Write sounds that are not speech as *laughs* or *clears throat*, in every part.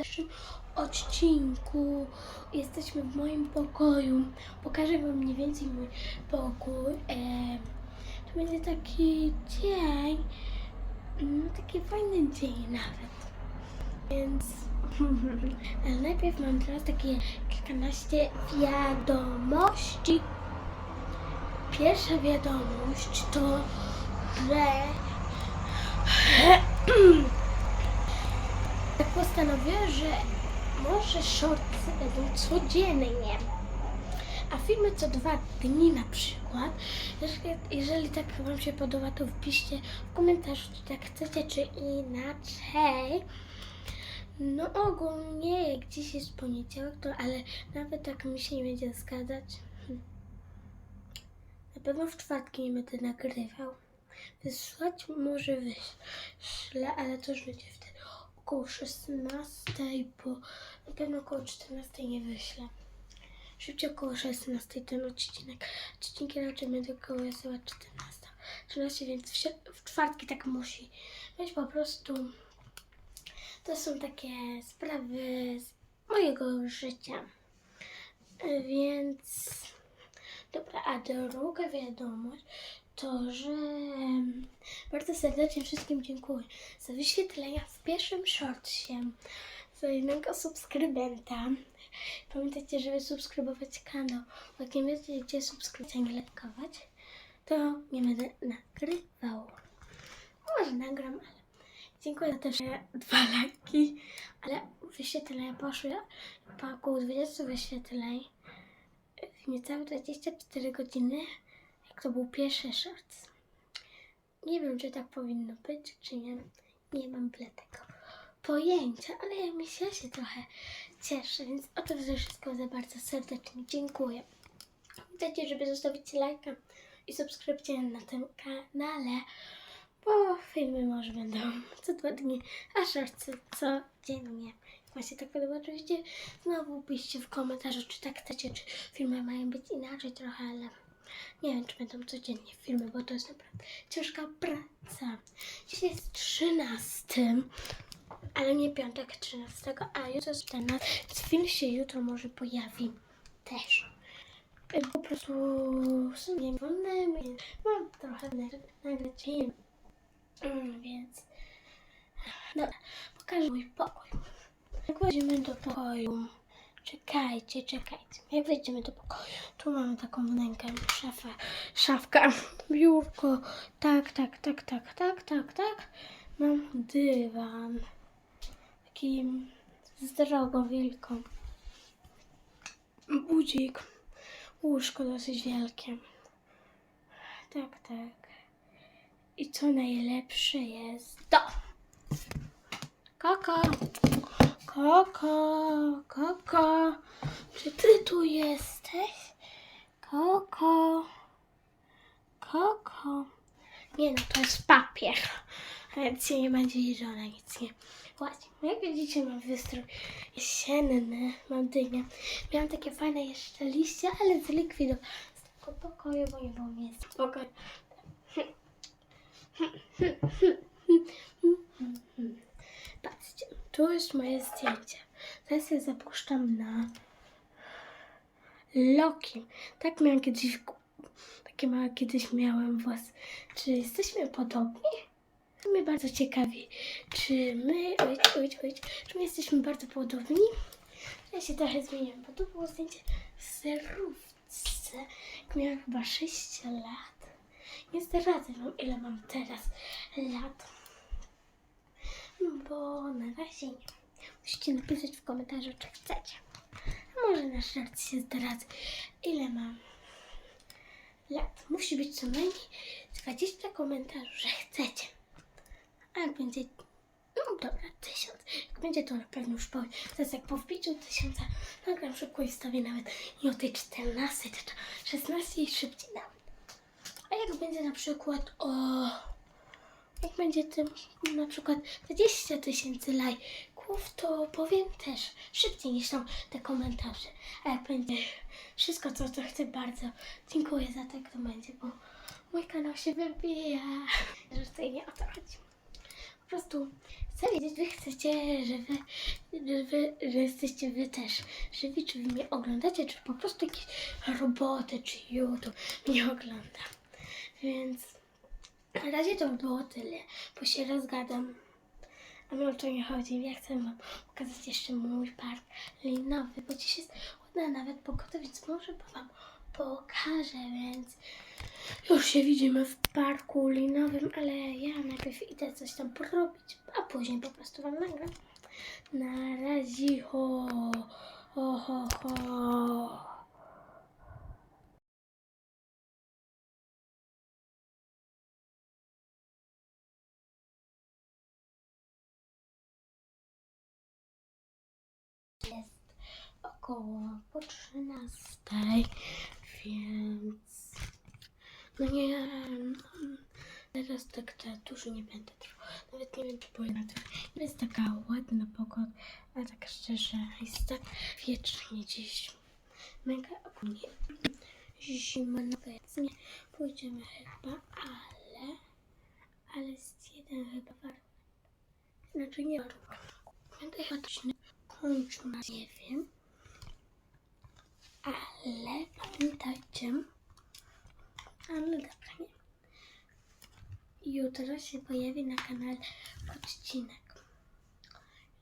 pierwszym odcinku. Jesteśmy w moim pokoju. Pokażę Wam mniej więcej mój pokój. E, to będzie taki dzień, no taki fajny dzień nawet. Więc *laughs* ale najpierw mam teraz takie kilkanaście wiadomości. Pierwsza wiadomość to, że *clears throat* postanowiłem, że może shortsy będą codziennie, a filmy co dwa dni na przykład. Jeżeli, jeżeli tak Wam się podoba, to wpiszcie w komentarzu, czy tak chcecie, czy inaczej. No ogólnie, jak dziś jest poniedziałek, to ale nawet tak mi się nie będzie zgadzać. Hm. Na pewno w czwartki nie będę nagrywał. Wysłać może wyślę, ale to już będzie wtedy około 16, bo na pewno około 14 nie wyślę. Szybciej około 16 ten odcinek. Odcinki raczej będą około wysyłać 14. 13, więc w, w czwartki tak musi być po prostu. To są takie sprawy z mojego życia. Więc dobra, a druga wiadomość to, że bardzo serdecznie wszystkim dziękuję za wyświetlenia w pierwszym shortsie za jednego subskrybenta. Pamiętajcie, żeby subskrybować kanał. bo Jak nie wiecie, gdzie subskrybować, nie lajkować, to nie będę nagrywał. Może nagram, ale dziękuję za te dwa lajki, ale wyświetlenia poszły po około 20 wyświetleń w niecałe 24 godziny, to był pierwszy short. Nie wiem, czy tak powinno być, czy nie. Nie mam tyle tego pojęcia, ale ja mi się, ja się trochę cieszę, więc o to wszystko za bardzo serdecznie dziękuję. Pamiętajcie, żeby zostawić lajka i subskrypcję na tym kanale, bo filmy może będą co dwa dni, a shortsy codziennie. Jak Wam się tak podoba, oczywiście znowu piszcie w komentarzu, czy tak chcecie, czy filmy mają być inaczej trochę, ale nie wiem, czy będą codziennie filmy, bo to jest naprawdę ciężka praca. Dzisiaj jest 13, ale nie piątek 13, a jutro jest 14, więc film się jutro może pojawi też. Y, Po prostu sobie wolne, mam trochę na- nagrać film. Mm, Więc dobra, pokażę mój pokój. Jak do pokoju, czekajcie, czekajcie. Jak wejdziemy do pokoju, tu mamy taką wnękę, szafę, szafka, *laughs* biurko, tak, tak, tak, tak, tak, tak, tak. Mam dywan, taki z drogą wielką, budzik, łóżko dosyć wielkie. Tak, tak. I co najlepsze jest to. Koko, Koko, Koko, czy ty tu jesteś? Koko, Koko. Nie no, to jest papier, więc się nie będzie jeżona, nic nie. Właśnie, jak widzicie mam wystrój jesienny, mam dynię. Miałam takie fajne jeszcze liście, ale zlikwidowałam z tego pokoju, bo nie było miejsca. Patrzcie, tu jest moje zdjęcie. Teraz je zapuszczam na Loki. Tak miałam kiedyś, takie małe kiedyś miałem włos. Czy jesteśmy podobni? To mnie bardzo ciekawi. Czy my, oj, oj, oj, czy my jesteśmy bardzo podobni? Ja się trochę zmieniłam, bo to było zdjęcie w zerówce. Jak miałam chyba 6 lat. Nie zdradzę wam, ile mam teraz lat. Bo na razie nie. Musicie napisać w komentarzu, czy chcecie. Może na żart się zdradzę, ile mam lat. Musi być co najmniej 20 komentarzy, że chcecie. A jak będzie, no dobra, tysiąc. Jak będzie to na pewno już powiem. Teraz jak po wbiciu tysiąca nagram szybko i wstawię nawet nie o tej 14, tylko 16 i szybciej nawet. A jak będzie na przykład o... Jak będzie tym na przykład 20 tysięcy lajków, to powiem też szybciej niż tam te komentarze. A jak będzie wszystko, co to chcę bardzo, dziękuję za to, jak to będzie, bo mój kanał się wybija. Że tutaj nie o to chodzi. Po prostu chcę wiedzieć, wy chcecie, żeby że wy, że jesteście wy też żywi, czy wy mnie oglądacie, czy po prostu jakieś roboty, czy YouTube mnie ogląda. Więc na razie to by było tyle, bo się rozgadam. A mi o to nie chodzi. Ja chcę wam pokazać jeszcze mój park linowy, bo dziś jest ładna nawet pogoda, więc może wam pokażę, więc już się widzimy w parku linowym, ale ja najpierw idę coś tam porobić, a później po prostu wam nagram. Na razie, ho, ho, ho, ho. Około po 13, więc no nie, no, teraz tak za dużo nie będę trwał. Nawet nie wiem, czy powiem Jest taka ładna pogoda, ale tak szczerze, jest tak wiecznie dziś. Mega ogólnie zimno, więc nie pójdziemy chyba, ale, ale jest jeden chyba warunek. Znaczy nie warunek. Będę chyba kończył, na nie wiem. Ale pamiętajcie, ale dobra, nie. Jutro się pojawi na kanale odcinek.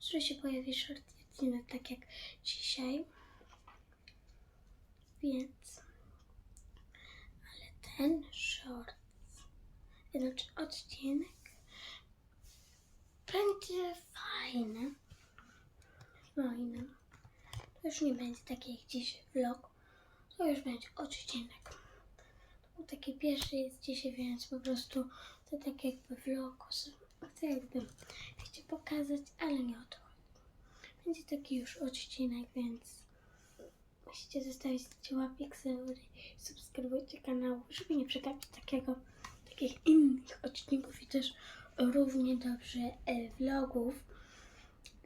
Jutro się pojawi short odcinek, tak jak dzisiaj. Więc, ale ten short, znaczy odcinek, będzie fajny. Fajny. Już nie będzie taki jak dziś vlog, to już będzie odcinek. To był taki pierwszy jest dzisiaj, więc po prostu to tak jakby vlog. Chcę jakby chcę pokazać, ale nie o to chodzi. Będzie taki już odcinek, więc musicie zostawić łapik, subskrybujcie kanał, żeby nie przegapić takiego, takich innych odcinków i też równie dobrze e, vlogów.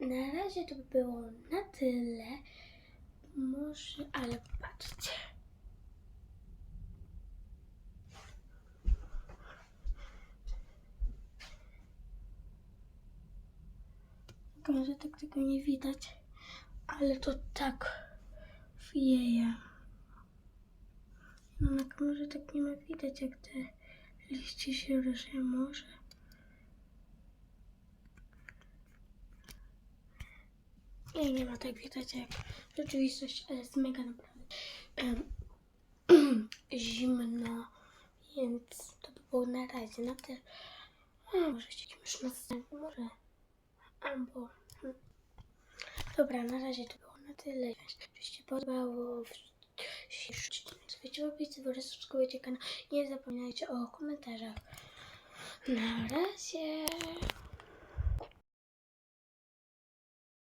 Na razie to by było na tyle. Może, ale patrzcie. Może tak tego nie widać, ale to tak wieje. No na tak nie ma widać, jak te liście się ruszają. Może. Nie, nie ma tak widać jak rzeczywistość, ale jest mega naprawdę em, *clears throat* zimno, więc to by było na razie na tyle. A może chcieliśmy już następny, może albo... Dobra, na razie to było na tyle. Jeśli się podobało, łapcie w górę, subskrybujcie kanał. Nie zapominajcie o komentarzach. Na razie.